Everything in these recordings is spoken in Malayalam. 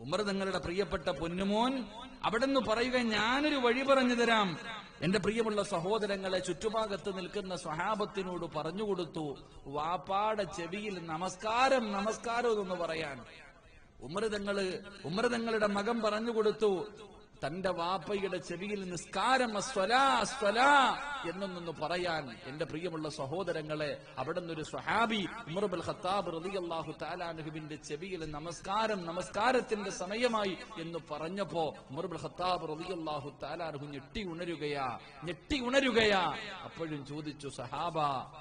ഉമർ നിങ്ങളുടെ പ്രിയപ്പെട്ട പൊന്നുമോൻ അവിടെ നിന്ന് പറയുക ഞാനൊരു വഴി പറഞ്ഞു തരാം. എന്റെ പ്രിയമുള്ള സഹോദരങ്ങളെ ചുറ്റുഭാഗത്ത് നിൽക്കുന്ന സ്വഹാബത്തിനോട് പറഞ്ഞുകൊടുത്തു വാപ്പാടെ ചെവിയിൽ നമസ്കാരം നമസ്കാരം എന്ന് പറയാൻ. ഉമർ തങ്ങൾ ഉമർ തങ്ങളുടെ മകൻ പറഞ്ഞു കൊടുത്തു തന്റെ വാപ്പയുടെ ചെവിയിൽ നിസ്കാരം എന്നൊന്നൊന്ന് പറയാൻ എന്റെ പ്രിയമുള്ള സഹോദരങ്ങളെ അവിടെ നിന്നൊരു സ്വഹാബി ഉമർബുൽ ഖത്താബ് റളിയല്ലാഹു ചെവിയിൽ നമസ്കാരം നമസ്കാരത്തിന്റെ സമയമായി എന്ന് പറഞ്ഞപ്പോ ഉമർബുൽ ഖത്താബ് റളിയല്ലാഹു താലാനുഹു ഞെട്ടി ഉണരുകയാ ഞെട്ടി ഉണരുകയാ. അപ്പോഴും ചോദിച്ചു സഹാബ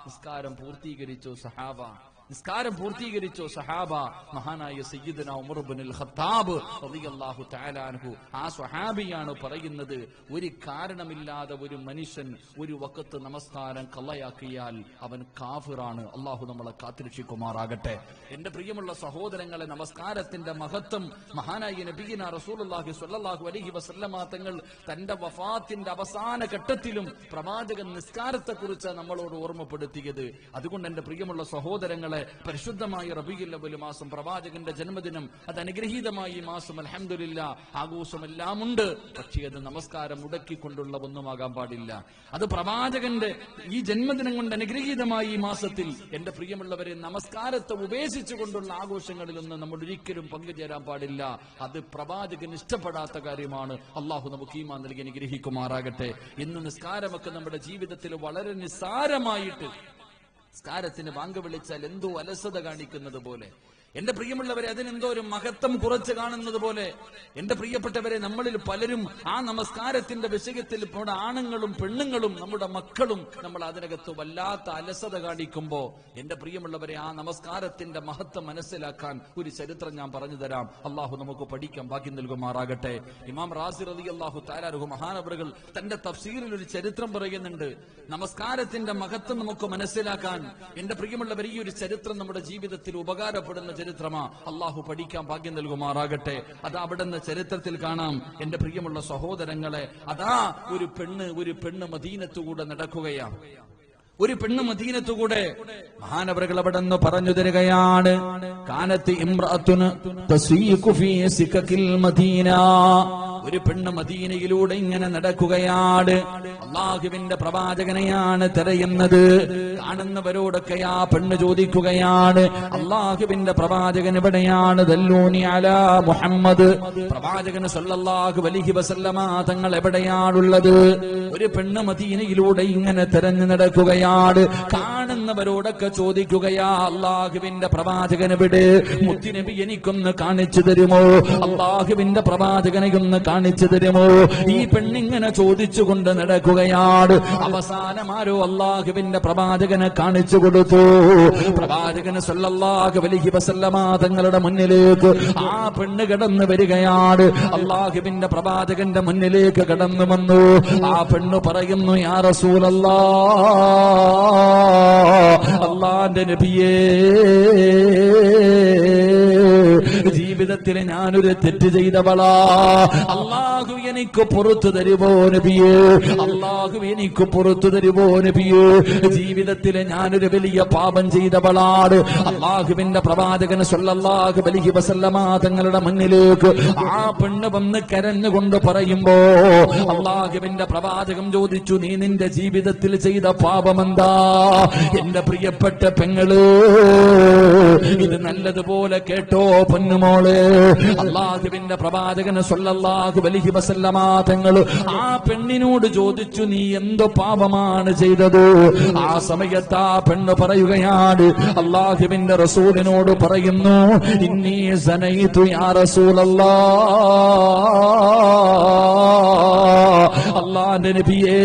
നിസ്കാരം പൂർത്തീകരിച്ചു സഹാബ. നിസ്കാരം പൂർത്തീകരിച്ചോ സഹാബ? മഹാനായ സയ്യിദന ഉമർ ഇബ്നുൽ ഖത്താബ് റളിയല്ലാഹു തആല അൻഹു. ആ സ്വഹാബിയാണ് പറയുന്നത് ഒരു കാരണമില്ലാതെ ഒരു മനുഷ്യൻ ഒരു വക്കത്ത് നമസ്കാരം കള്ളയാക്കിയാൽ അവൻ കാഫിറാണ്. അള്ളാഹു നമ്മളെ കാത്തിരക്ഷിക്കുമാറാകട്ടെ. എന്റെ പ്രിയമുള്ള സഹോദരങ്ങളെ നമസ്കാരത്തിന്റെ മഹത്വം മഹാനായ നബീന റസൂലുള്ളാഹി സ്വല്ലല്ലാഹു അലൈഹി വസല്ലമ തങ്ങൾ തന്റെ വഫാത്തിന്റെ അവസാന ഘട്ടത്തിലും പ്രവാചകൻ നിസ്കാരത്തെക്കുറിച്ച് നമ്മളോട് ഓർമ്മപ്പെടുത്തിയത്. അതുകൊണ്ട് എന്റെ പ്രിയമുള്ള സഹോദരങ്ങളെ പരിശുദ്ധമായ അവ്വൽ മാസം പ്രവാചകന്റെ ജന്മദിനം അത് അനുഗ്രഹീതമായി ഈ മാസം ആഘോഷം ആഘോഷമെല്ലാം ഉണ്ട് പക്ഷേ അത് നമസ്കാരം മുടക്കിക്കൊണ്ടുള്ള ഒന്നുമാകാൻ പാടില്ല. അത് പ്രവാചകന്റെ ഈ ജന്മദിനം കൊണ്ട് അനുഗ്രഹീതമായി ഈ മാസത്തിൽ എന്റെ പ്രിയമുള്ളവരെ നമസ്കാരത്തെ ഉപേക്ഷിച്ചുകൊണ്ടുള്ള ആഘോഷങ്ങളിലൊന്നും നമ്മൾ ഒരിക്കലും പങ്കുചേരാൻ പാടില്ല. അത് പ്രവാചകൻ ഇഷ്ടപ്പെടാത്ത കാര്യമാണ്. അള്ളാഹു നമുക്ക് ഈമാ നൽകി അനുഗ്രഹിക്കുമാറാകട്ടെ. ഇന്ന് നിസ്കാരമൊക്കെ നമ്മുടെ ജീവിതത്തിൽ വളരെ നിസ്സാരമായിട്ട് നിസ്കാരത്തിന് വാങ്ക് വിളിച്ചാൽ എന്തോ അലസത കാണിക്കുന്നത് പോലെ. എന്റെ പ്രിയമുള്ളവരെ അതിനെന്തോ ഒരു മഹത്വം കുറച്ച് കാണുന്നത് പോലെ എന്റെ പ്രിയപ്പെട്ടവരെ നമ്മളിൽ പലരും ആ നമസ്കാരത്തിന്റെ വിഷയത്തിൽ നമ്മുടെ ആണുങ്ങളും പെണ്ണുങ്ങളും നമ്മുടെ മക്കളും നമ്മൾ അതിനകത്ത് വല്ലാത്ത അലസത കാണിക്കുമ്പോ എന്റെ പ്രിയമുള്ളവരെ ആ നമസ്കാരത്തിന്റെ മഹത്വം മനസ്സിലാക്കാൻ ഒരു ചരിത്രം ഞാൻ പറഞ്ഞു തരാം. അള്ളാഹു നമുക്ക് പഠിക്കാൻ ബാക്കി നൽകുമാറാകട്ടെ. ഇമാം റാസി റതി അള്ളാഹു താരാറുഹു മഹാനവറുകൾ തന്റെ തഫ്സീറിൽ ഒരു ചരിത്രം പറയുന്നുണ്ട്. നമസ്കാരത്തിന്റെ മഹത്വം നമുക്ക് മനസ്സിലാക്കാൻ എന്റെ പ്രിയമുള്ളവർ ഈ ഒരു ചരിത്രം നമ്മുടെ ജീവിതത്തിൽ ഉപകാരപ്പെടുന്ന ചരിത്രമാ. അള്ളാഹു പഠിക്കാൻ ഭാഗ്യം നൽകുമാറാകട്ടെ. അത് അവിടുന്ന് ചരിത്രത്തിൽ കാണാം. എന്റെ പ്രിയമുള്ള സഹോദരങ്ങളെ അതാ ഒരു പെണ്ണ് ഒരു പെണ്ണ് മദീനത്തുകൂടെ നടക്കുകയാണ് ഒരു പെണ്ണ് മദീനത്തുകൂടെ. മഹാനവറുകൾ അവിടെ നിന്ന് പറഞ്ഞു തരികയാണ്. കാനത്ത് ഇമ്രാത്തുന് മദീന. ഒരു പെണ്ണ് മദീനയിലൂടെ ഇങ്ങനെ നടക്കുകയാണ്. അള്ളാഹുവിന്റെ പ്രവാചകനെയാണ് തിരയുന്നത്. കാണുന്നവരോടൊക്കെ ആ പെണ്ണ് ചോദിക്കുകയാണ് അള്ളാഹുവിന്റെ പ്രവാചകൻ എവിടെയാണ്? ദല്ലൂനി അലാ മുഹമ്മദ്. പ്രവാചകൻ സല്ലല്ലാഹു അലൈഹി വസല്ലമ തങ്ങൾ എവിടെയാണുള്ളത്? ഒരു പെണ്ണ് മദീനയിലൂടെ ഇങ്ങനെ തെരഞ്ഞു നടക്കുകയാണ്. കാണുന്നവരോടൊക്കെ ചോദിക്കുകയാ അള്ളാഹുവിന്റെ പ്രവാചകൻ എവിടെ? മുത്തിനബി എനിക്കൊന്ന് കാണിച്ചു തരുമോ? അള്ളാഹുവിന്റെ പ്രവാചകനെ ഒന്ന് കാണിച്ചു തരുമോ ഈ പെണ്ണിങ്ങനെ ചോദിച്ചുകൊണ്ട് നടക്കുകയാണ് അവസാനം ആരോ അള്ളാഹുവിന്റെ പ്രവാചകനെ കാണിച്ചു കൊടുത്തു. പ്രവാചകന് സല്ലല്ലാഹു അലൈഹി വസല്ലമ തങ്ങളുടെ മുന്നിലേക്ക് ആ പെണ്ണ് കടന്നു വരികയാണ് അള്ളാഹുവിന്റെ പ്രവാചകന്റെ മുന്നിലേക്ക് കടന്നു വന്നു. ആ പെണ്ണ് പറയുന്നു യാ റസൂലല്ലാ അള്ളാന്റെ നബിയേ ജീവിതത്തിൽ ഞാനൊരു തെറ്റ് ചെയ്തവളാ. അള്ളാഹു എനിക്ക് പുറത്തു തരുമോ നബിയേ? അള്ളാഹു എനിക്ക് പുറത്തു തരുമോ നബിയേ? ജീവിതത്തിൽ ഞാനൊരു വലിയ പാപം ചെയ്തവളാണ്. അള്ളാഹുവിന്റെ പ്രവാചകൻ സല്ലല്ലാഹു അലൈഹി വസല്ലമ തങ്ങളുടെ മുന്നിലേക്ക് ആ പെണ്ണ് വന്ന് കരഞ്ഞുകൊണ്ട് പറയുമ്പോ അള്ളാഹുവിന്റെ പ്രവാചകം ചോദിച്ചു നീ നിന്റെ ജീവിതത്തിൽ ചെയ്ത പാപം എന്താ എന്റെ പ്രിയപ്പെട്ട പെങ്ങൾ ഇത് നല്ലതുപോലെ കേട്ടോ പൊന്നുമോൾ. അള്ളാഹുവിന്റെ പ്രവാചകന് സല്ലല്ലാഹു വലിഹി വസല്ലമ തങ്ങൾ ആ പെണ്ണിനോട് ചോദിച്ചു നീ എന്തോ പാപമാണ് ചെയ്തത്? ആ സമയത്ത് ആ പെണ്ണ് പറയുകയാണ് അള്ളാഹുവിന്റെ റസൂലിനോട് പറയുന്നു സനയിതു യാ അള്ളാന്റെ നബിയേ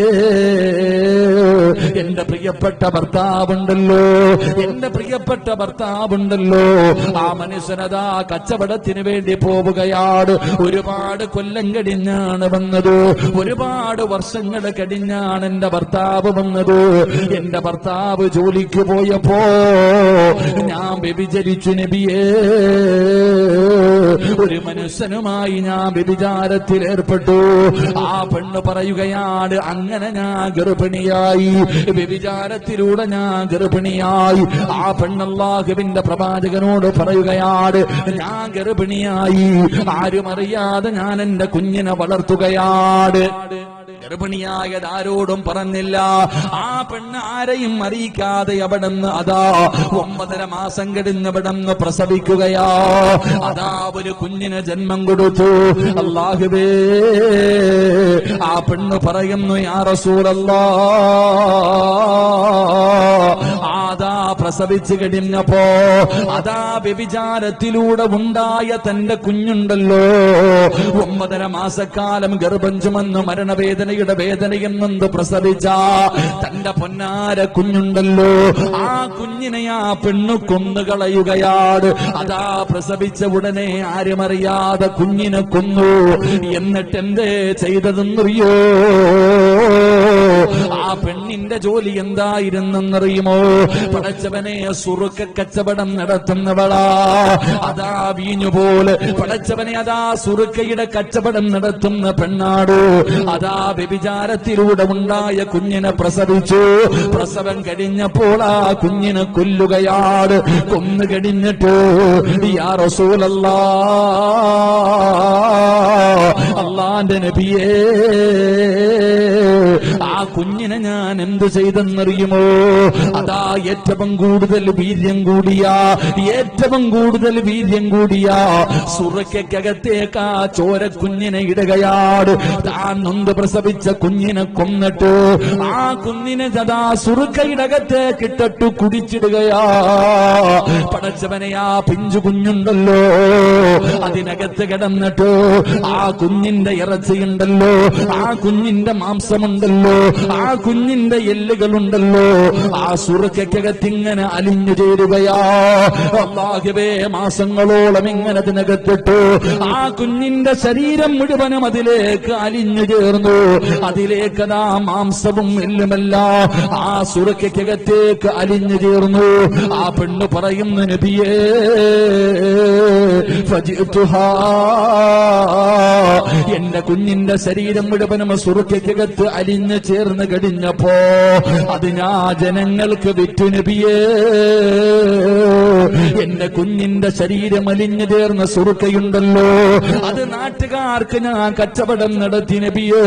എന്റെ പ്രിയപ്പെട്ട ഭർത്താവുണ്ടല്ലോ എന്റെ പ്രിയപ്പെട്ട ഭർത്താവുണ്ടല്ലോ ആ മനുഷ്യനതാ കച്ചവടത്തിന് വേണ്ടി പോവുകയാണ് ഒരുപാട് കൊല്ലം കടിഞ്ഞാണ് വന്നത്. ഒരുപാട് വർഷങ്ങൾ കടിഞ്ഞാണ് എന്റെ ഭർത്താവ് വന്നത്. എന്റെ ഭർത്താവ് ജോലിക്ക് പോയപ്പോ ഞാൻ വ്യഭിചരിച്ചു നബിയേ. ഒരു മനുഷ്യനുമായി ഞാൻ വ്യഭിചാരത്തിൽ ഏർപ്പെട്ടു. ആ പെണ്ണ് പറയുകയാണ് അങ്ങനെ ഞാൻ ഗർഭിണിയായി. വ്യഭിചാരത്തിലൂടെ ഞാൻ ഗർഭിണിയായി. ആ പെണ്ണല്ലാഹുവിന്റെ പ്രവാചകനോട് പറയുകയാണ് ഞാൻ ഗർഭിണിയായി. ആരും അറിയാതെ ഞാൻ എന്റെ കുഞ്ഞിനെ വളർത്തുകയാണ്. ഗർഭിണിയായത് ആരോടും പറഞ്ഞില്ല. ആ പെണ്ണ് ആരെയും അറിയിക്കാതെ അവിടെന്ന് അതാ ഒമ്പതര മാസം കഴിഞ്ഞ് അവിടുന്ന് പ്രസവിക്കുകയാ. അതാ ഒരു കുഞ്ഞിന് ജന്മം കൊടുത്തു. അള്ളാഹുബേ ആ പെണ്ണ് പറയുന്നു യാ റസൂലല്ലാ പ്രസവിച്ചു കഴിഞ്ഞപ്പോ അതാ വ്യഭിചാരത്തിലൂടെ ഉണ്ടായ തന്റെ കുഞ്ഞുണ്ടല്ലോ. ഒമ്പതര മാസക്കാലം ഗർഭം ചുമന്ന് മരണവേദനയുടെ വേദന എന്നെന്ത് പ്രസവിച്ച? തന്റെ പൊന്നാര കുഞ്ഞുണ്ടല്ലോ. ആ കുഞ്ഞിനെ ആ പെണ്ണു കൊന്നുകളയുകയാണ് അതാ പ്രസവിച്ച ഉടനെ ആരുമറിയാതെ കുഞ്ഞിനെ കൊന്നു. എന്നിട്ട് എന്തേ ചെയ്തതെന്നറിയോ? ആ പെണ്ണിന്റെ ജോലി എന്തായിരുന്നെന്നറിയുമോ? പടച്ചവനെ സുറുക്ക കച്ചവടം നടത്തുന്നവളാ. അതാ വീഞ്ഞുപോലെ. പടച്ചവനെ അതാ സുറുക്കയുടെ കച്ചവടം നടത്തുന്ന പെണ്ണാടോ. അതാ വ്യഭിചാരത്തിലൂടെ ഉണ്ടായ കുഞ്ഞിനെ പ്രസവിച്ചു. പ്രസവം കഴിഞ്ഞപ്പോൾ ആ കുഞ്ഞിനെ കൊല്ലുകയാണ്. കൊന്നു കഴിഞ്ഞിട്ട് യാ റസൂലല്ലാ അള്ളാന്റെ നബിയേ ആ കുഞ്ഞിനെ ഞാൻ എന്ത് ചെയ്തെന്നറിയുമോ? അതാ ഏറ്റവും കൂടുതൽ വീര്യം കൂടിയ ഏറ്റവും കൂടുതൽ വീര്യം കൂടിയ. സുറക്കകത്തേക്ക് ആ ചോര കുഞ്ഞിനെ ഇടുകയാണ് താൻ നൊന്ത് പ്രസവിച്ച കുഞ്ഞിനെ കൊന്നിട്ട് ആ കുഞ്ഞിനെ സദാ സുറുക്കയിടകത്തെ കിട്ടട്ടു കുടിച്ചിടുകയാ. പടച്ചവനെ ആ പിഞ്ചു കുഞ്ഞുണ്ടല്ലോ അതിനകത്ത് കിടന്നിട്ട് ആ കുഞ്ഞിന്റെ ഇറച്ചിയുണ്ടല്ലോ ആ കുഞ്ഞിന്റെ മാംസമുണ്ടല്ലോ ആ കുഞ്ഞിന്റെ എല്ലുകളുണ്ടല്ലോ. ആ സുറുക്കകത്തിങ്ങനെ അലിഞ്ഞു ചേരുകയാ. മാസങ്ങളോളം ഇങ്ങനെ തിനകത്തിട്ടു ആ കുഞ്ഞിന്റെ ശരീരം മുഴുവനും അതിലേക്ക് അലിഞ്ഞു ചേർന്നു. അതിലേക്ക് നാ മാംസവും എല്ലുമല്ല ആ സുറക്കകത്തേക്ക് അലിഞ്ഞു ചേർന്നു. ആ പെണ്ണ് പറയുന്ന നബിയേ. എന്റെ കുഞ്ഞിന്റെ ശരീരം മുഴുവനും സുറുക്കകത്ത് അലിഞ്ഞു ചേർന്ന്. കഴിഞ്ഞപ്പോ അത് ഞാൻ ജനങ്ങൾക്ക് വിറ്റു നബിയേ. എന്റെ കുഞ്ഞിന്റെ ശരീരം അലിഞ്ഞു ചേർന്ന സുറുക്കയുണ്ടല്ലോ. അത് നാട്ടുകാർക്ക് ഞാൻ കച്ചവടം നടത്തി നബിയേ.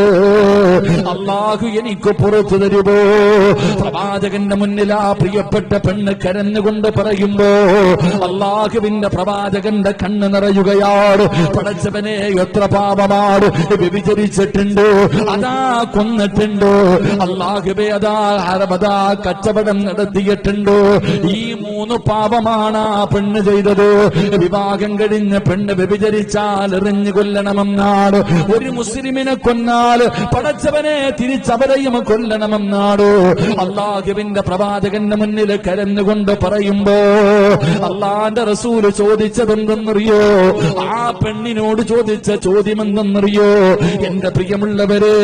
അള്ളാഹു എനിക്ക് പുറത്തു തരുമോ? പ്രവാചകന്റെ മുന്നിൽ ആ പ്രിയപ്പെട്ട പെണ്ണ് കരഞ്ഞുകൊണ്ട് പറയുമ്പോ അള്ളാഹുവിന്റെ പ്രവാചകന്റെ കണ്ണ് നിറയുകയാണ്. പടച്ചവനെ എത്ര പാപമാണ്. വ്യഭിചരിച്ചിട്ടുണ്ടോ. അതാ കൊന്നിട്ടുണ്ട്. അള്ളാഹുബെ അതാ അറബതാ കച്ചവടം നടത്തിയിട്ടുണ്ട്? ഈ മൂന്ന് പാപമാണ് ആ പെണ്ണ് ചെയ്തത്. വിവാഹം കഴിഞ്ഞ് പെണ്ണ് വ്യഭിചരിച്ചാൽ എറിഞ്ഞു കൊല്ലണമെന്നാണ്. ഒരു മുസ്ലിമിനെ കൊന്നാൽ പടച്ചവനെ തിരിച്ചവരെയും കൊല്ലണമെന്നാണ്. അള്ളാഹുവിന്റെ പ്രവാചകന്റെ മുന്നിൽ കരഞ്ഞുകൊണ്ട് പറയുമ്പോ അള്ളാന്റെ റസൂൽ ചോദിച്ചതെന്തെന്നറിയോ? ആ പെണ്ണിനോട് ചോദിച്ച ചോദ്യം എന്തെന്നറിയോ എന്റെ പ്രിയമുള്ളവരെ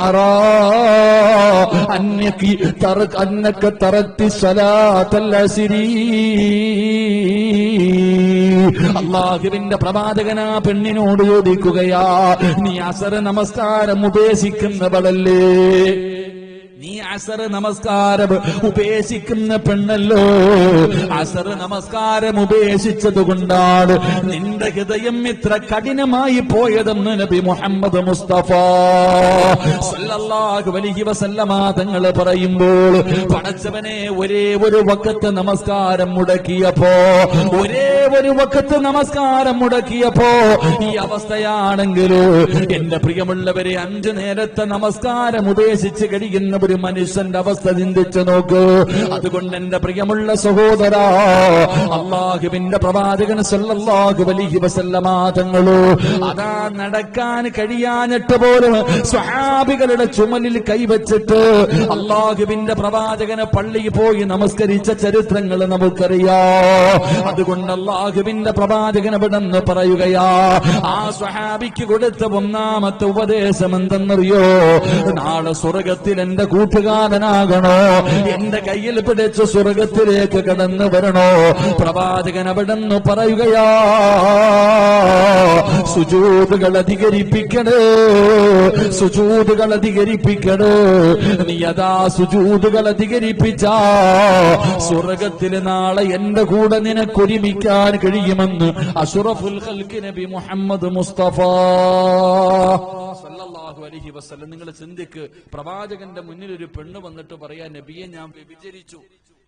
അറാ അന്നക്ക് തറ- അന്നക്ക തറത്തി സ്വല അള്ളാഹുവിന്റെ പ്രവാചകനാ പെണ്ണിനോട് ചോദിക്കുകയാ നീ അസര നമസ്കാരം ഉപേക്ഷിക്കുന്നവളല്ലേ? നീ അസർ നമസ്കാരം ഉപേക്ഷിക്കുന്ന പെണ്ണല്ലോ. അസർ നമസ്കാരം ഉപേക്ഷിച്ചത് കൊണ്ടാണ് നിന്റെ ഹൃദയം ഇത്ര കഠിനമായി പോയതെന്ന് നബി മുഹമ്മദ് മുസ്തഫ. സല്ലല്ലാഹു അലൈഹി വസല്ലമ തങ്ങൾ പറയുമ്പോൾ പടച്ചവനെ ഒരേ ഒരു വക്കത്ത് നമസ്കാരം മുടക്കിയപ്പോ ഒരേ ഒരു വക്കത്ത് നമസ്കാരം മുടക്കിയപ്പോ ഈ അവസ്ഥയാണെങ്കിലോ എന്റെ പ്രിയമുള്ളവരെ അഞ്ചു നേരത്തെ നമസ്കാരം ഉപേക്ഷിച്ച് കഴിയുന്ന ഒരു മനുഷ്യന്റെ അവസ്ഥ ചിന്തിച്ചു നോക്കൂ. അതുകൊണ്ട് എന്റെ പ്രിയമുള്ള സഹോദര അള്ളാഹുവിന്റെ പ്രവാചകൻ സല്ലല്ലാഹു അലൈഹി വസല്ലമ അതാ നടക്കാൻ കഴിയാഞ്ഞിട്ട് പോലും സ്വഹാബികളുടെ ചുമലിൽ കൈവച്ചിട്ട് അള്ളാഹുവിന്റെ പ്രവാചകനെ പള്ളിയിൽ പോയി നമസ്കരിച്ച ചരിത്രങ്ങൾ നമുക്കറിയാ. അതുകൊണ്ട് അള്ളാഹുവിന്റെ പ്രവാചകൻ അവിടെ നിന്ന് പറയുകയാ ആ സ്വഹാബിക്ക് കൊടുത്ത ഒന്നാമത്തെ ഉപദേശം എന്തെന്നറിയോ? നാളെ സ്വർഗത്തിൽ എന്റെ കൂടെ കൂട്ടുകാരനാകണോ എന്റെ കയ്യിൽ പിടിച്ച് സ്വർഗത്തിലേക്ക് കടന്നു വരണോ? പ്രവാചകൻ അവിടെ നിന്ന് പറയുകയാ സുജൂതുകൾ അധികരിപ്പിക്കണേ സുജൂതുകൾ അധികരിപ്പിക്കണേ. നീ അതാ സുജൂതുകൾ അധികരിപ്പിച്ച സ്വർഗത്തിൽ നാളെ എന്റെ കൂടെ നിനക്കൊരുമിക്കാൻ കഴിയുമെന്ന് അഷുറഫുൽ നബി മുഹമ്മദ് മുസ്തഫ സല്ലല്ലാഹു അലഹി വസ്ലം നിങ്ങൾ ചിന്തിക്ക്. പ്രവാചകന്റെ മുന്നിൽ ഒരു പെണ്ണ് വന്നിട്ട് പറയാ നബിയെ ഞാൻ വ്യഭിചരിച്ചു.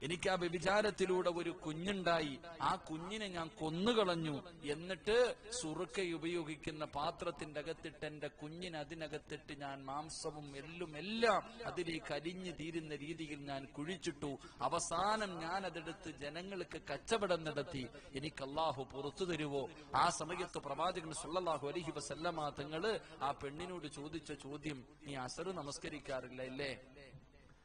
എനിക്ക് ആ വ്യഭിചാരത്തിലൂടെ ഒരു കുഞ്ഞുണ്ടായി. ആ കുഞ്ഞിനെ ഞാൻ കൊന്നുകളഞ്ഞു. എന്നിട്ട് സുറുക്ക ഉപയോഗിക്കുന്ന പാത്രത്തിന്റെ അകത്തിട്ട് എന്റെ കുഞ്ഞിന് അതിനകത്തിട്ട് ഞാൻ മാംസവും എല്ലും എല്ലാം അതിലേക്ക് അരിഞ്ഞു തീരുന്ന രീതിയിൽ ഞാൻ കുഴിച്ചിട്ടു. അവസാനം ഞാൻ അതെടുത്ത് ജനങ്ങൾക്ക് കച്ചവടം നടത്തി. എനിക്ക് അള്ളാഹു പുറത്തു തരുവോ? ആ സമയത്ത് പ്രവാചകൻ സുല്ലാഹു അലൈഹി വസല്ലമ തങ്ങൾ ആ പെണ്ണിനോട് ചോദിച്ച ചോദ്യം നീ അസറ് നമസ്കരിക്കാറില്ല ഇല്ലേ?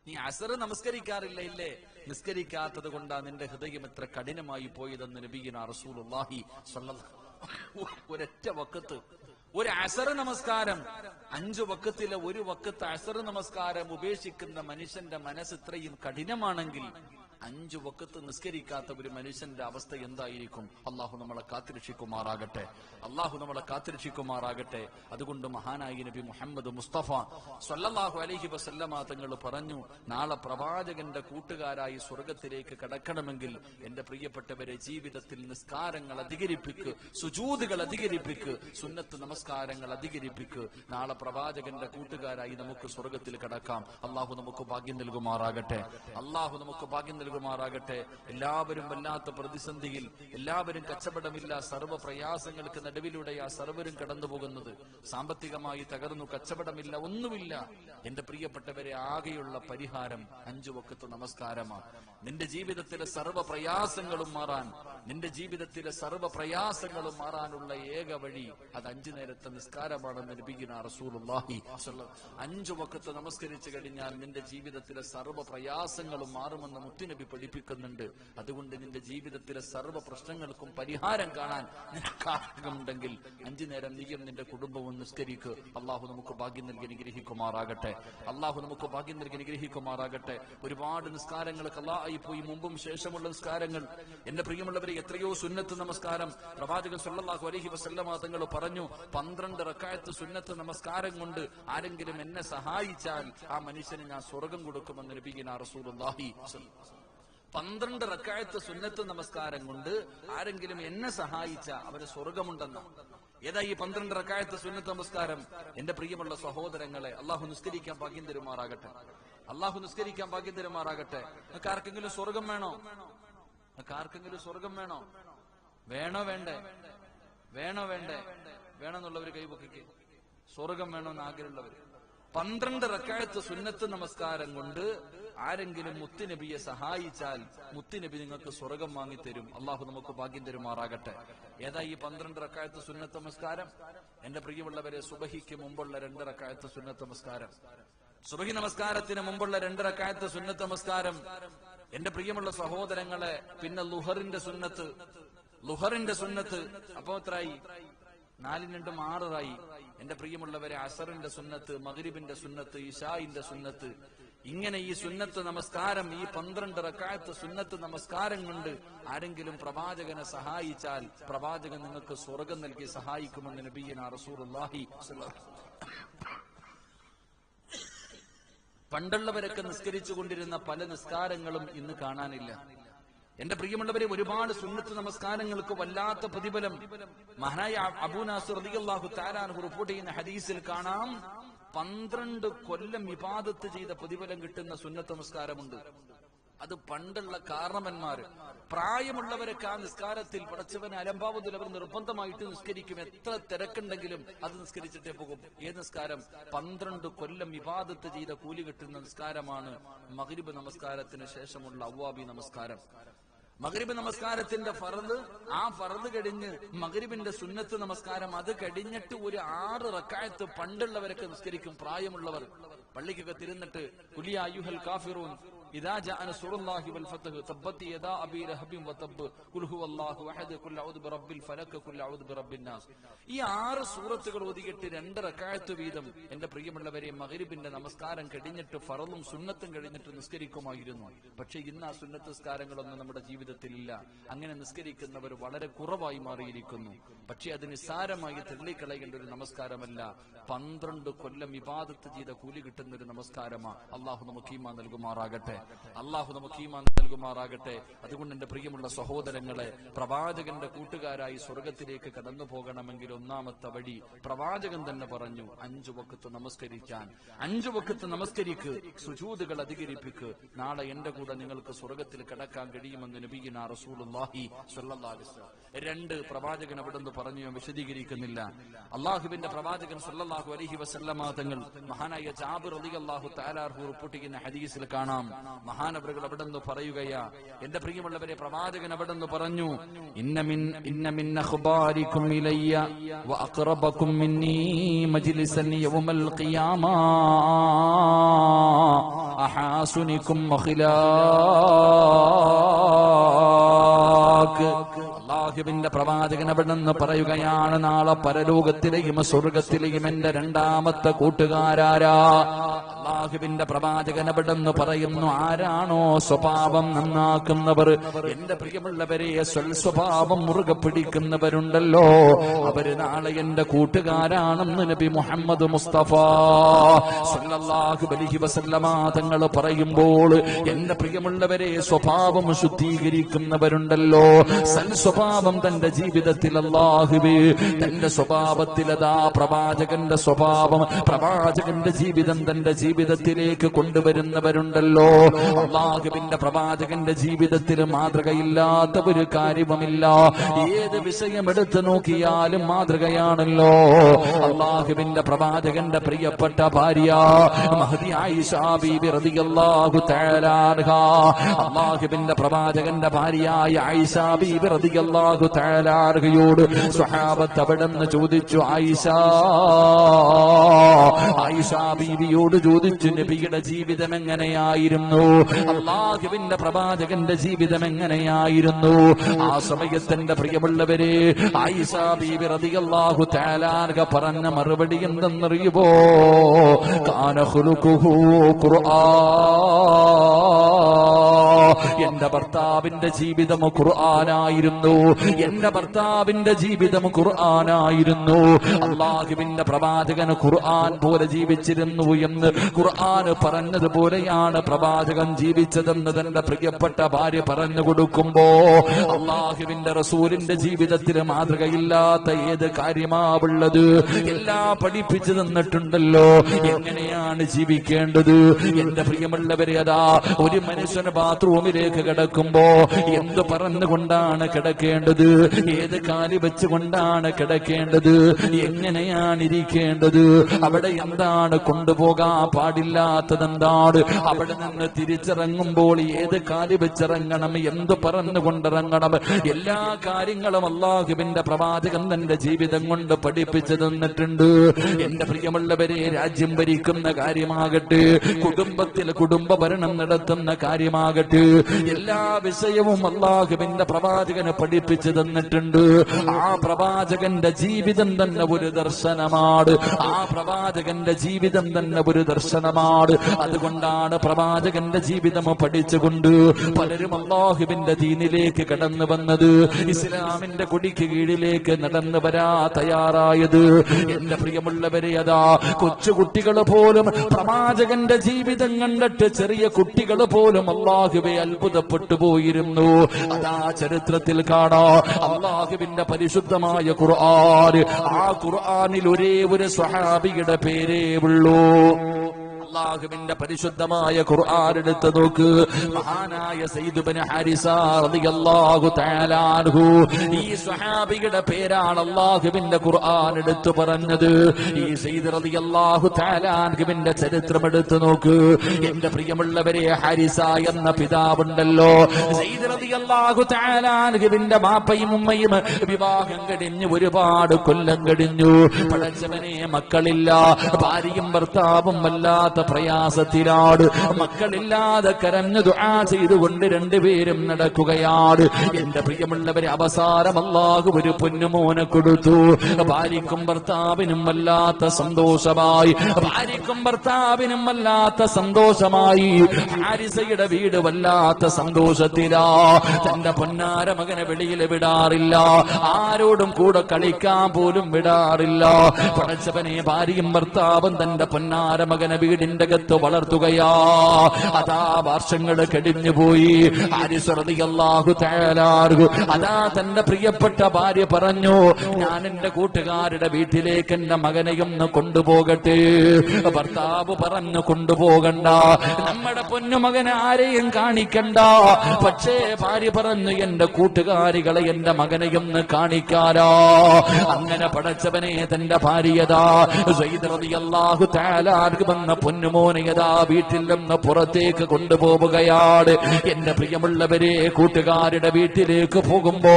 നീ അസർ നമസ്കരിക്കാറില്ല? ഇല്ലേ? നിസ്കരിക്കാത്തത് കൊണ്ടാ നിന്റെ ഹൃദയം എത്ര കഠിനമായി പോയതെന്ന് നബീന റസൂലുള്ളാഹി ഒരൊറ്റ വക്കത്ത്. ഒരു അസർ നമസ്കാരം. അഞ്ചു വക്കത്തിലെ ഒരു വക്കത്ത് അസർ നമസ്കാരം ഉപേക്ഷിക്കുന്ന മനുഷ്യന്റെ മനസ്സ് ഇത്രയും കഠിനമാണെങ്കിൽ അഞ്ചു വക്കത്ത് നിസ്കരിക്കാത്ത ഒരു മനുഷ്യന്റെ അവസ്ഥ എന്തായിരിക്കും? അള്ളാഹു നമ്മളെ കാത്തിരക്ഷിക്കുമാറാകട്ടെ. അള്ളാഹു നമ്മളെ കാത്തിരക്ഷിക്കുമാറാകട്ടെ. അതുകൊണ്ട് മഹാനായി നബി മുഹമ്മദ് മുസ്തഫ സൊല്ലാഹു അലഹി വസല്ലമ തങ്ങൾ പറഞ്ഞു നാളെ പ്രവാചകന്റെ കൂട്ടുകാരായി സ്വർഗത്തിലേക്ക് കടക്കണമെങ്കിൽ എന്റെ പ്രിയപ്പെട്ടവരെ ജീവിതത്തിൽ നിസ്കാരങ്ങൾ അധികരിപ്പിക്ക് സുജൂതുകൾ അധികരിപ്പിക്ക് സുന്നത്ത് നമസ്കാരങ്ങൾ അധികരിപ്പിക്ക്. നാളെ പ്രവാചകന്റെ കൂട്ടുകാരായി നമുക്ക് സ്വർഗത്തിൽ കടക്കാം. അള്ളാഹു നമുക്ക് ഭാഗ്യം നൽകുമാറാകട്ടെ. അള്ളാഹു നമുക്ക് ഭാഗ്യം നൽകുമാറാകട്ടെ എല്ലാവരും വല്ലാത്ത പ്രതിസന്ധിയിൽ എല്ലാവരും കച്ചവടമില്ല സർവ പ്രയാസങ്ങൾക്ക് നടുവിലൂടെ ആ സർവരും കടന്നു പോകുന്നത് സാമ്പത്തികമായി തകർന്നു കച്ചവടമില്ല ഒന്നുമില്ല. എന്റെ പ്രിയപ്പെട്ടവരെ ആകെയുള്ള പരിഹാരം അഞ്ചു വക്കത്ത് നമസ്കാരമാണ്. നിന്റെ ജീവിതത്തിലെ സർവ പ്രയാസങ്ങളും മാറാൻ നിന്റെ ജീവിതത്തിലെ സർവ പ്രയാസങ്ങളും മാറാനുള്ള ഏക വഴി അത് അഞ്ചു നേരത്തെ നിസ്കാരമാണെന്ന് ലഭിക്കുന്ന റസൂലുള്ളാഹി അഞ്ചു വക്കത്ത് നമസ്കരിച്ചു കഴിഞ്ഞാൽ നിന്റെ ജീവിതത്തിലെ സർവ പ്രയാസങ്ങളും മാറുമെന്ന് മുത്തുനബി പഠിപ്പിക്കുന്നുണ്ട്. അതുകൊണ്ട് നിന്റെ ജീവിതത്തിലെ സർവ പ്രശ്നങ്ങൾക്കും പരിഹാരം കാണാൻ നിനക്ക് ആഗ്രഹമുണ്ടെങ്കിൽ അഞ്ചു നേരം നീയും നിന്റെ കുടുംബവും നിസ്കരിക്ക്. അള്ളാഹു നമുക്ക് ഭാഗ്യം നൽകി അനുഗ്രഹിക്കുമാറാകട്ടെ. അള്ളാഹു നമുക്ക് ഭാഗ്യം നൽകി അനുഗ്രഹിക്കുമാറാകട്ടെ. ഒരുപാട് നിസ്കാരങ്ങൾ കലായി പോയി മുമ്പും ശേഷമുള്ള നിസ്കാരങ്ങൾ. എന്റെ പ്രിയമുള്ളവരെ എത്രയോ സുന്നത്ത് നമസ്കാരം പ്രവാചകൻ സല്ലാഹു അലഹി വസല്ലമ തങ്ങൾ പറഞ്ഞു. പന്ത്രണ്ട് റക്കായത്ത് സുന്നത്ത് നമസ്കാരം കൊണ്ട് ആരെങ്കിലും എന്നെ സഹായിച്ചാൽ ആ മനുഷ്യന് ഞാൻ സ്വർഗം കൊടുക്കുമെന്ന് നബിഗിന സ്വല്ലല്ലാഹു പന്ത്രണ്ട് റക്കായത്ത് സുന്നത്ത് നമസ്കാരം കൊണ്ട് ആരെങ്കിലും എന്നെ സഹായിച്ച അവർ സ്വർഗമുണ്ടെന്ന്? ഏതാ ഈ പന്ത്രണ്ട് റക്കായത്ത് സുന്നത്ത് നമസ്കാരം? എന്റെ പ്രിയമുള്ള സഹോദരങ്ങളെ അള്ളാഹു നിസ്കരിക്കാൻ ഭാഗ്യം തരുമാറാകട്ടെ. അള്ളാഹു നിസ്കരിക്കാൻ ഭാഗ്യം തരുമാറാകട്ടെ. ആർക്കെങ്കിലും സ്വർഗം വേണോ? ആർക്കെങ്കിലും സ്വർഗം വേണോ? വേണോ വേണ്ടേ? വേണോ വേണ്ടേ? വേണമെന്നുള്ളവര് കൈപൊക്കിക്ക് സ്വർഗം വേണമെന്ന് ആഗ്രഹമുള്ളവര്. പന്ത്രണ്ട് റക്കാഴ്ച സുന്നത്ത് നമസ്കാരം കൊണ്ട് ആരെങ്കിലും മുത്തുനബിയെ സഹായിച്ചാൽ മുത്തുനബി നിങ്ങൾക്ക് സ്വർഗം വാങ്ങിത്തരും. അള്ളാഹു നമുക്ക് ഭാഗ്യം തരുമാറാകട്ടെ. ഏതാ ഈ പന്ത്രണ്ട് റക്കായത്ത് സുന്നത്ത് നമസ്കാരം? എന്റെ പ്രിയമുള്ളവരെ സുബഹിക്ക് മുമ്പുള്ള രണ്ട് റക്കായത്ത് സുന്നത്ത് നമസ്കാരം. സുബഹി നമസ്കാരത്തിന് മുമ്പുള്ള രണ്ട് റക്കാഴ്ച സുന്നത്ത് നമസ്കാരം. എന്റെ പ്രിയമുള്ള സഹോദരങ്ങളെ പിന്നെ ലുഹറിന്റെ സുന്നത്ത്. ലുഹറിന്റെ സുന്നത്ത്. അപ്പോ എത്രയായി നാലിന് രണ്ടും ആറായി എന്റെ പ്രിയമുള്ളവരെ അസറിന്റെ സുന്നത്ത് മഗ്രിബിന്റെ സുന്നത്ത് ഇഷായിന്റെ സുന്നത്ത് ഇങ്ങനെ ഈ സുന്നത്ത് നമസ്കാരം ഈ പന്ത്രണ്ട് റക്കായത്ത് സുന്നത്ത് നമസ്കാരം കൊണ്ട് ആരെങ്കിലും പ്രവാചകനെ സഹായിച്ചാൽ പ്രവാചകൻ നിങ്ങൾക്ക് സ്വർഗം നൽകി സഹായിക്കുമെന്ന് നബീന സ്വല്ലല്ലാഹു പണ്ടുള്ളവരൊക്കെ നിസ്കരിച്ചു കൊണ്ടിരുന്ന പല നിസ്കാരങ്ങളും ഇന്ന് കാണാനില്ല. എന്റെ പ്രിയമുള്ളവരെ ഒരുപാട് സുന്നത്ത് നമസ്കാരങ്ങൾക്ക് വല്ലാത്ത പ്രതിഫലം. മഹനായ അബൂ നാസർ റളിയല്ലാഹു താരാൻഹു റിപ്പോർട്ട് ചെയ്യുന്ന ഹദീസിൽ കാണാം പന്ത്രണ്ട് കൊല്ലം വിവാദത്ത് ചെയ്ത പ്രതിഫലം കിട്ടുന്ന സുന്നത്ത് നമസ്കാരമുണ്ട്. അത് പണ്ടുള്ള കാരണവന്മാര് പ്രായമുള്ളവരൊക്കെ ആ നിസ്കാരത്തിൽ പടച്ചവന് അലംഭാവത്തിൽ അവർ നിർബന്ധമായിട്ട് നിസ്കരിക്കും. എത്ര തിരക്കുണ്ടെങ്കിലും അത് നിസ്കരിച്ചിട്ടേ പോകും. ഏത് നിസ്കാരം? പന്ത്രണ്ട് കൊല്ലം വിവാദത്ത് ചെയ്ത കൂലി കിട്ടുന്ന നിസ്കാരമാണ് മഗ്രിബ് നമസ്കാരത്തിന് ശേഷമുള്ള അവ്വാബി നമസ്കാരം. മഗ്രിബ് നമസ്കാരത്തിന്റെ ഫറദ് ആ ഫറദ് കഴിഞ്ഞ് മഗ്രിബിന്റെ സുന്നത്ത് നമസ്കാരം അത് കഴിഞ്ഞിട്ട് ഒരു ആറ് റക്കായത്ത് പണ്ടുള്ളവരൊക്കെ നിസ്കരിക്കും പ്രായമുള്ളവർ. പള്ളിക്കൊക്കെ തിരുന്നിട്ട് കുലിയ അയ്യുഹൽ കാഫിറൂൻ ഇദാ വൽ യദാ ഹുവല്ലാഹു അഹദ് നാസ് ഈ ആറ് സൂറത്തുകൾ ഒതുകിയിട്ട് രണ്ട് വീതം എന്റെ പ്രിയമുള്ളവരെ മഗ്രിബിന്റെ നമസ്കാരം കഴിഞ്ഞിട്ട് ഫറലും സുന്നത്തും കഴിഞ്ഞിട്ട് നിസ്കരിക്കുമായിരുന്നു. പക്ഷെ ഇന്ന് ആ സുന്നത്ത് നിസ്കാരങ്ങളൊന്നും നമ്മുടെ ജീവിതത്തിൽ ഇല്ല അങ്ങനെ നിസ്കരിക്കുന്നവർ വളരെ കുറവായി മാറിയിരിക്കുന്നു. പക്ഷെ അത് നിസ്സാരമായി തള്ളിക്കളയേണ്ട ഒരു നമസ്കാരമല്ല. പന്ത്രണ്ട് കൊല്ലം വിവാദത്ത് ചെയ്ത കൂലി കിട്ടുന്ന ഒരു നമസ്കാരമാണ് അള്ളാഹു നമുക്ക് ഈമാൻ നൽകുമാറാകട്ടെ. അള്ളാഹു നമുക്ക് ഈമാൻ നൽകുമാറാകട്ടെ. അതുകൊണ്ട് എന്റെ പ്രിയമുള്ള സഹോദരങ്ങളെ പ്രവാചകന്റെ കൂട്ടുകാരായി സ്വർഗത്തിലേക്ക് കടന്നു പോകണമെങ്കിൽ ഒന്നാമത്തെ വഴി പ്രവാചകൻ തന്നെ പറഞ്ഞു അഞ്ചു വക്കത്ത് നമസ്കരിക്കാൻ. അഞ്ചു വക്കത്ത് നമസ്കരിക്ക്. സുജൂതുകൾ അധികരിപ്പിക്ക്. നാളെ എന്റെ കൂടെ നിങ്ങൾക്ക് സ്വർഗത്തിൽ കിടക്കാൻ കഴിയുമെന്ന് നബീന വസല്ലം. രണ്ട് പ്രവാചകൻ അവിടെ നിന്ന് പറഞ്ഞു ഞാൻ വിശദീകരിക്കുന്നില്ല. അള്ളാഹുവിന്റെ പ്രവാചകൻ സല്ലാഹു അലഹി വസല്ലമ തങ്ങൾ മഹാനായ ജാബിർ റളിയല്ലാഹു താലാർഹു റിപ്പോർട്ട് ചെയ്യുന്ന ഹദീസിൽ കാണാം. മഹാനവറുകൾ അവിടെ നിന്ന് പറയുകയാ. എന്റെ പ്രിയമുള്ളവരെ പ്രവാചകൻ അവിടെ നിന്ന് പറഞ്ഞു ഇന്നമിൻ മജ്ലിസൻ യൗമൽ അഹാസുനികും അള്ളാഹുവിന്റെ പ്രവാചകൻ അവിടെ നിന്ന് പറയുകയാണ് നാളെ പരലോകത്തിലെയും സ്വർഗത്തിലെയും എന്റെ രണ്ടാമത്തെ കൂട്ടുകാരാരാ. അള്ളാഹുവിന്റെ പ്രവാചകൻ അവിടെ നിന്ന് പറയുന്നു ആരാണോ സ്വഭാവം നന്നാക്കുന്നവർ? എന്റെ പ്രിയമുള്ളവരെ സ്വൽസ്വഭാവം മുറുകെ പിടിക്കുന്നവരുണ്ടല്ലോ. അവർ നാളെ എന്റെ കൂട്ടുകാരാണെന്ന് നബി മുഹമ്മദ് മുസ്തഫ സല്ലല്ലാഹു അലൈഹി വസല്ലമ തങ്ങൾ പറയുമ്പോൾ എന്റെ പ്രിയമുള്ളവരെ സ്വഭാവം ശുദ്ധീകരിക്കുന്നവരുണ്ടല്ലോ. സൽസ്വഭാവം തന്റെ ജീവിതത്തിൽ അല്ലാഹുവേ. തന്റെ സ്വഭാവത്തിൽ അതാ പ്രവാചകന്റെ സ്വഭാവം. പ്രവാചകന്റെ ജീവിതം തന്റെ ജീവിതത്തിലേക്ക് കൊണ്ടുവരുന്നവരുണ്ടല്ലോ. അള്ളാഹുവിന്റെ പ്രവാചകന്റെ ജീവിതത്തിൽ മാതൃകയില്ലാത്ത ഒരു കാര്യവുമില്ല. ഏത് വിഷയം എടുത്തു നോക്കിയാലും മാതൃകയാണല്ലോ. അള്ളാഹുവിന്റെ പ്രവാചകന്റെ പ്രിയപ്പെട്ട ഭാര്യ അള്ളാഹുവിന്റെ പ്രവാചകന്റെ ഭാര്യയായ ബീബി റളിയല്ലാഹു തആല അൻഹയോട് സ്വഹാബത്ത് അവിടെന്ന് ചോദിച്ചു ആയിഷ ആയിഷ ബീവിയോട് ചോദിച്ചു നബിയുടെ ജീവിതം എങ്ങനെയായിരുന്നു? അള്ളാഹുവിന്റെ പ്രവാചകന്റെ ജീവിതം എങ്ങനെയായിരുന്നു? ആ സമയത്തിന്റെ പ്രിയമുള്ളവരെ ആയിഷ ബീവി റളിയല്ലാഹു തആല പറഞ്ഞ മറുപടി എന്തെന്നറിയുമോ? കാന ഖുലുഖുഹു ഖുർആൻ. എന്റെ ഭർത്താവിന്റെ ജീവിതം ഖുർആനായിരുന്നു. എന്റെ ഭർത്താവിന്റെ ജീവിതം ഖുർആനായിരുന്നു. അള്ളാഹുവിന്റെ പ്രവാചകൻ ഖുർആൻ പോലെ ജീവിച്ചിരുന്നു എന്ന് ഖുർആൻ പറഞ്ഞതുപോലെയാണ് പ്രവാചകൻ ജീവിച്ചതെന്ന് തന്റെ പ്രിയപ്പെട്ട ഭാര്യ പറഞ്ഞു കൊടുക്കുമ്പോ അള്ളാഹുവിന്റെ റസൂലിന്റെ ജീവിതത്തിൽ മാതൃകയില്ലാത്ത ഏത് കാര്യമാവുള്ളത് എല്ലാം പഠിപ്പിച്ചു തന്നിട്ടുണ്ടല്ലോ. എങ്ങനെയാണ് ജീവിക്കേണ്ടത്? എന്റെ പ്രിയമുള്ളവരെ അതാ ഒരു മനുഷ്യന് ബാത്റൂമിലേക്ക് കിടക്കുമ്പോ എന്ത് പറഞ്ഞുകൊണ്ടാണ് കിടക്കേണ്ടത്? ഏത് കാലി വെച്ചുകൊണ്ടാണ് കിടക്കേണ്ടത്? എങ്ങനെയാണ് ഇരിക്കേണ്ടത് അവിടെ എന്താണ് കൊണ്ടുപോകാൻ പാടില്ലാത്തത് എന്താണ് അവിടെ നിന്ന് തിരിച്ചിറങ്ങുമ്പോൾ ഏത് കാലി വെച്ചിറങ്ങണം? എന്ത് പറഞ്ഞുകൊണ്ടിറങ്ങണം എല്ലാ കാര്യങ്ങളും അള്ളാഹുവിന്റെ പ്രവാചകൻ തന്റെ ജീവിതം കൊണ്ട് പഠിപ്പിച്ചു തന്നിട്ടുണ്ട്. എന്റെ പ്രിയമുള്ളവരെ രാജ്യം ഭരിക്കുന്ന കാര്യമാകട്ടെ കുടുംബത്തിൽ കുടുംബ ഭരണം നടത്തുന്ന കാര്യമാകട്ടെ എല്ലാ വിഷയവും അള്ളാഹുവിന്റെ പ്രവാചകനെ പഠിപ്പിച്ചു തന്നിട്ടുണ്ട്. ആ പ്രവാചകന്റെ ജീവിതം തന്നെ ഒരു ദർശനമാണ്. ആ പ്രവാചകന്റെ ജീവിതം തന്നെ ഒരു ദർശനമാണ്. അതുകൊണ്ടാണ് പ്രവാചകന്റെ ജീവിതം പഠിച്ചുകൊണ്ട് പലരും അള്ളാഹുവിന്റെ ദീനിലേക്ക് കടന്നു വന്നത്. ഇസ്ലാമിന്റെ കൊടിക്ക് കീഴിലേക്ക് നടന്നു വരാ തയ്യാറായത്. എന്റെ പ്രിയമുള്ളവരെ അതാ കൊച്ചുകുട്ടികൾ പോലും പ്രവാചകന്റെ ജീവിതം കണ്ടിട്ട് ചെറിയ കുട്ടികൾ പോലും അള്ളാഹുവെ അത്ഭുതപ്പെട്ടു പോയിരുന്നു അതാ ചരിത്രത്തിൽ കാണാ അള്ളാഹുവിന്റെ പരിശുദ്ധമായ ഖുർആൻ. ആ ഖുർആനിൽ ഒരേ ഒരു സ്വഹാബിയുടെ പേരേ ഉള്ളൂ. അള്ളാഹുവിന്റെ പരിശുദ്ധമായ ഖുർആൻ നോക്ക്. മഹാനായ സയ്യിദുബ്നു ഹാരിസ റളിയല്ലാഹു ഈ സ്വഹാബിയുടെ പേരാണ് അള്ളാഹുവിന്റെ ഖുർആൻ എടുത്തു പറഞ്ഞത്. ഈ സയ്യിദ് റളിയല്ലാഹു തആല ചരിത്രം എടുത്തു നോക്ക്. എന്റെ പ്രിയമുള്ളവരെ ഹാരിസ എന്ന പിതാവുണ്ടല്ലോ. സയ്യിദ് റളിയല്ലാഹു തആല മാപ്പയും ഉമ്മയും വിവാഹം കഴിഞ്ഞു ഒരുപാട് കൊല്ലം കഴിഞ്ഞു. പഴച്ചവനെ മക്കളില്ല ഭാര്യയും ഭർത്താവും വല്ലാത്ത പ്രയാസത്തിലാണ് മക്കളില്ലാതെ കരഞ്ഞു ദുആ ചെയ്തുകൊണ്ട് രണ്ടുപേരും നടക്കുകയാണ് എന്റെ പ്രിയമുള്ളവരെ അവസാനം അല്ലാഹു ഒരു പൊന്നുമോനെ കൊടുത്തു. ഭാര്യക്കും ഭർത്താവിനും വല്ലാത്ത സന്തോഷമായി. ഭാര്യക്കും ഭർത്താവിനും വല്ലാത്ത സന്തോഷമായി. ഹാരിസയുടെ വീട് വല്ലാത്ത സന്തോഷത്തിലാ. തന്റെ പൊന്നാര മകനെ വെളിയിൽ വിടാറില്ല. ആരോടും കൂടെ കളിക്കാൻ പോലും വിടാറില്ല. പടച്ചവനെ ഭാര്യയും ഭർത്താവും തന്റെ പൊന്നാര മകനെ വീടിന്റെ അകത്ത് വളർത്തുകയാ. അതാ വർഷങ്ങൾ കടിഞ്ഞുപോയി അരിസ്വറതിയല്ലാഹു തയ്യാറാകു അതാ തന്റെ പ്രിയപ്പെട്ട ഭാര്യ പറഞ്ഞു ഞാൻ എന്റെ കൂട്ടുകാരുടെ വീട്ടിലേക്ക് എന്റെ മകനെയൊന്ന് കൊണ്ടുപോകട്ടെ. ഭർത്താവ് പറഞ്ഞു കൊണ്ടുപോകണ്ട. നമ്മുടെ പൊന്നുമകനെ ആരെയും കാണിക്കണ്ട. പക്ഷേ ഭാര്യ പറഞ്ഞു എന്റെ കൂട്ടുകാരികളെ എന്റെ മകനെയൊന്ന് കാണിക്കാരോ അങ്ങനെ പടച്ചവനെ തന്റെ ഭാര്യതാ അള്ളാഹു പൊന്നുമോനയതാ വീട്ടിൽ നിന്ന് പുറത്തേക്ക് കൊണ്ടുപോവുകയാണ്. എന്റെ പ്രിയമുള്ളവരെ കൂട്ടുകാരുടെ വീട്ടിലേക്ക് പോകുമ്പോ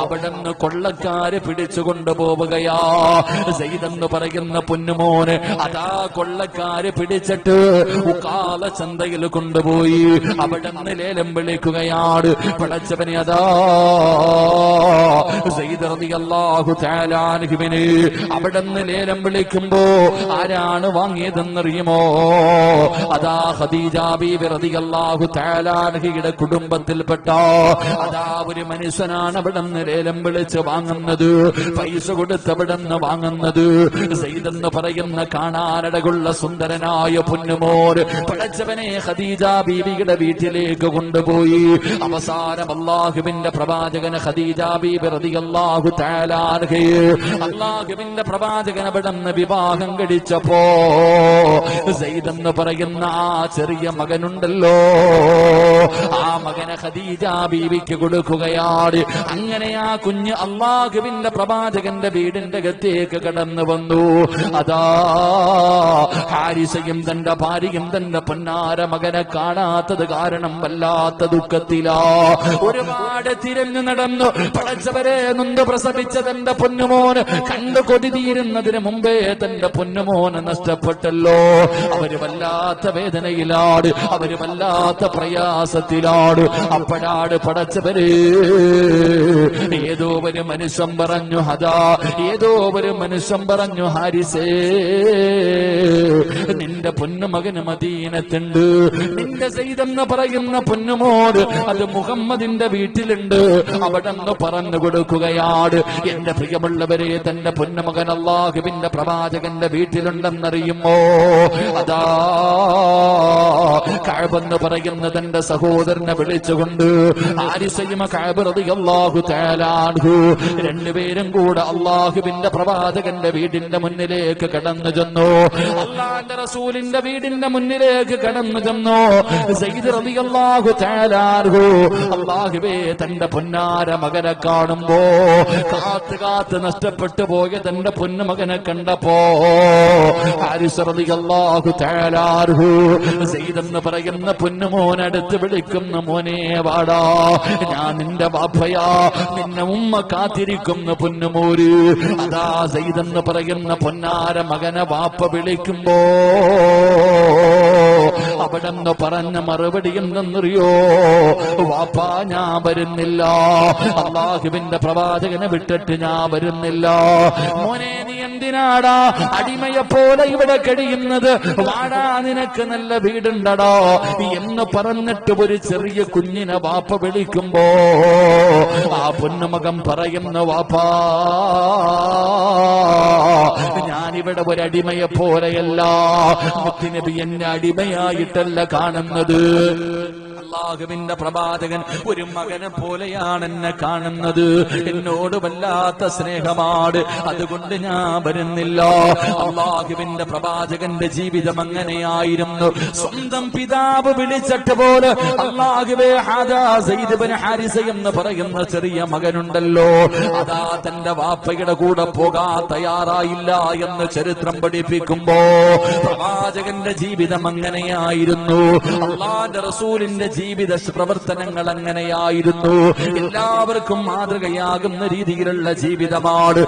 അവിടെ നിന്ന് കൊള്ളക്കാര് പിടിച്ചു കൊണ്ടുപോവുകയാ. സെയ്തെന്ന് പറയുന്ന പൊന്നുമോന് അതാ കൊള്ളക്കാര് പിടിച്ചിട്ട് ഉക്കാല ചന്തയിൽ കൊണ്ടുപോയി അവിടെ നിന്ന് ലേലം വിളിക്കുകയാണ്. പടച്ചവനെ അതാ. അള്ളാഹു അവിടെ നിന്ന് ലേലം വിളിക്കുമ്പോ ആരാണ് വാങ്ങിയതെന്നറിയുമോ അതാ ഖദീജ ബീബി റളിയല്ലാഹു തആലാൻഹയുടെ കുടുംബത്തിൽപ്പെട്ട അതാ ഒരു മനുഷ്യനാണ് അവിടെ ലേലം വിളിച്ച് വാങ്ങുന്നത് പൈസ കൊടുത്ത് അവിടെ നിന്ന് വാങ്ങുന്നത്. എന്ന് പറയുന്ന കാണാനടകുള്ള സുന്ദരനായ പൊന്നുമോർ പടച്ചവനെ ഖദീജ ബീവിയുടെ വീട്ടിലേക്ക് കൊണ്ടുപോയി. അവസാനം അള്ളാഹുവിന്റെ പ്രവാചകന് ഖദീജ ബീബി റളിയല്ലാഹു തആലാൻഹയെ അള്ളാഹുവിന്റെ പ്രവാചകൻ അവിടെ വിവാഹം കഴിച്ചപ്പോ സെയ്ദ് പറയുന്ന ആ ചെറിയ മകനുണ്ടല്ലോ. ആ മകനെ ഖദീജ ബീവിക്ക് കൊടുക്കുകയാണ്. അങ്ങനെ ആ കുഞ്ഞ് അള്ളാഹുവിന്റെ പ്രവാചകന്റെ വീടിന്റെ അകത്തേക്ക് കടന്നു വന്നു. അതാ ഹാരിസയും തന്റെ ഭാര്യയും തന്റെ പൊന്നാര മകനെ കാണാത്തത് കാരണം വല്ലാത്ത ദുഃഖത്തിലാ. ഒരുപാട് തിരഞ്ഞു നടന്നു. പടച്ചവരെ നൊന്ത് പ്രസവിച്ച തന്റെ പൊന്നുമോന്. കണ്ടു കൊതിതീരുന്നതിന് മുമ്പേ തന്റെ പൊന്നുമോന് നഷ്ടപ്പെട്ടല്ലോ. അവർ വല്ലാത്ത വേദനയിലാണ് അവർ വല്ലാത്ത പ്രയാസത്തിലാണ്. അപ്പോഴാണ് പടച്ചവര് ഏതോ ഒരു മനുഷ്യൻ പറഞ്ഞു ഹതാ ഏതോ ഒരു മനുഷ്യൻ പറഞ്ഞു ഹാരിസേ നിന്റെ പൊന്നുമകന് മദീനത്തുണ്ട്. നിന്റെ ചെയ്തെന്ന് പറയുന്ന പൊന്നുമോട് അത് മുഹമ്മദിന്റെ വീട്ടിലുണ്ട്. അവിടെ നിന്ന് പറഞ്ഞു കൊടുക്കുകയാണ്. എന്റെ പ്രിയമുള്ളവരെ തന്റെ പൊന്നുമകൻ അള്ളാഹുവിന്റെ പ്രവാചകന്റെ വീട്ടിലുണ്ടെന്നറിയുമോ? അതാ കഴബെന്ന് പറയുന്ന തന്റെ സഹോദരനെ വിളിച്ചുകൊണ്ട് ആരിസയ്യമ കഴബറതി അള്ളാഹു തേലാൻഹു രണ്ടുപേരും കൂടെ അള്ളാഹുവിന്റെ പ്രവാചകന്റെ വീടിന്റെ മുന്നിലേക്ക് കടന്നു ചെന്നു. അള്ളാന്റെ റസൂലിന്റെ വീടിന്റെ മുന്നിലേക്ക് കടന്നു ചെന്നു. റളിയല്ലാഹു തആലാഹു അള്ളാഹുവേ തന്റെ പൊന്നാര മകനെ കാണുമ്പോ കാത്ത് കാത്ത് നഷ്ടപ്പെട്ടു പോയ തന്റെ പൊന്നുമകനെ കണ്ടപ്പോ ഹാരിസ് റളിയല്ലാഹു തആലാഹു സെയ്ദ് എന്ന് പറയുന്ന പൊന്നുമോനടുത്ത് വിളിക്കുന്ന മോനെ വാടാ. ഞാൻ നിന്റെ ബാപ്പയാ. നിന്നെ ഉമ്മ കാത്തിരിക്കുന്ന പൊന്നുമോര്. അതാ സെയ്ദ് എന്ന് പറയുന്ന പൊന്നാര മകനെ വാപ്പ വിളിക്കുമ്പോ അവിടെ നിന്ന് പറഞ്ഞ മറുപടി എന്തെന്നറിയോ? വാപ്പാ ഞാൻ വരുന്നില്ല. അള്ളാഹുവിന്റെ പ്രവാചകനെ വിട്ടിട്ട് ഞാൻ വരുന്നില്ല. മോനെ നീ എന്തിനാടാ അടിമയെ പോലെ ഇവിടെ കഴിയുന്നത് വാടാ നിനക്ക് നല്ല വീടുണ്ടടോ. എന്ന് പറഞ്ഞിട്ട് ഒരു ചെറിയ കുഞ്ഞിനെ വാപ്പ വിളിക്കുമ്പോ ആ പൊന്നുമകം പറയുന്ന വാപ്പാ ഞാനിവിടെ ഒരു അടിമയെ പോലെയല്ല. മുത്തുനബി എന്നെ അടിമയായിട്ടല്ല കാണുന്നത്. അള്ളാഹുവിന്റെ പ്രവാചകൻ ഒരു മകനെ പോലെയാണ് എന്നെ കാണുന്നത്. എന്നോട് വല്ലാത്ത സ്നേഹമാണ്. അതുകൊണ്ട് ഞാൻ വരുന്നില്ല. അള്ളാഹുവിന്റെ പ്രവാചകന്റെ ജീവിതം അങ്ങനെയായിരുന്നു. സ്വന്തം പിതാവ് വിളിച്ചിട്ട് പോലെ ഇബ്നു ഹാരിസ എന്ന് പറയുന്ന ചെറിയ മകനുണ്ടല്ലോ. അതാ തന്റെ വാപ്പയുടെ കൂടെ പോകാൻ തയ്യാറായില്ല എന്ന് ചരിത്രം പഠിപ്പിക്കുമ്പോ പ്രവാചകന്റെ ജീവിതം അങ്ങനെയായിരുന്നു. അള്ളാന്റെ റസൂലിന്റെ ജീവിത പ്രവർത്തനങ്ങൾ അങ്ങനെയായിരുന്നു. എല്ലാവർക്കും മാതൃകയാകുന്ന രീതിയിലുള്ള ജീവിതമാണ്.